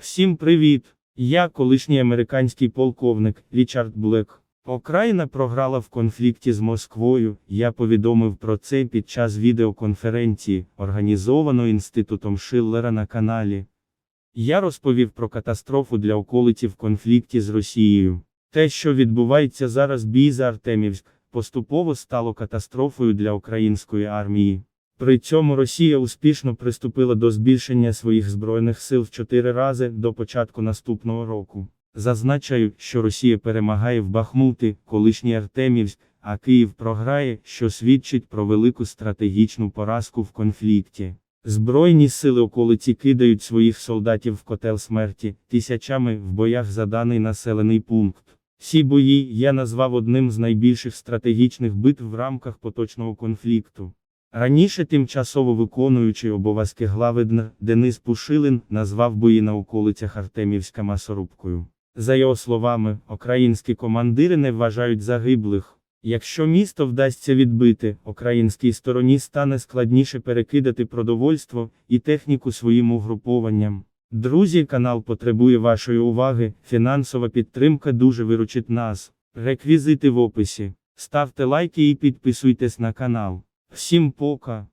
Всім привіт! Я колишній американський полковник Річард Блек. Україна програла в конфлікті з Москвою. Я повідомив про це під час відеоконференції, організованої Інститутом Шиллера на каналі. Я розповів про катастрофу для околиці в конфлікті з Росією. Те, що відбувається зараз бій за Артемівськ, поступово стало катастрофою для української армії. При цьому Росія успішно приступила до збільшення своїх збройних сил в чотири рази до початку наступного року. Зазначаю, що Росія перемагає в Бахмуті, колишній Артемівськ, а Київ програє, що свідчить про велику стратегічну поразку в конфлікті. Збройні сили околиці кидають своїх солдатів в котел смерті, тисячами в боях за даний населений пункт. Ці бої я назвав одним з найбільших стратегічних битв в рамках поточного конфлікту. Раніше тимчасово виконуючий обов'язки глави ДНР Денис Пушилин назвав бої на околицях Артемівська масорубкою. За його словами, українські командири не вважають загиблих. Якщо місто вдасться відбити, українській стороні стане складніше перекидати продовольство і техніку своїм угрупованням. Друзі, канал потребує вашої уваги, фінансова підтримка дуже виручить нас. Реквізити в описі. Ставте лайки і підписуйтесь на канал. Всім пока.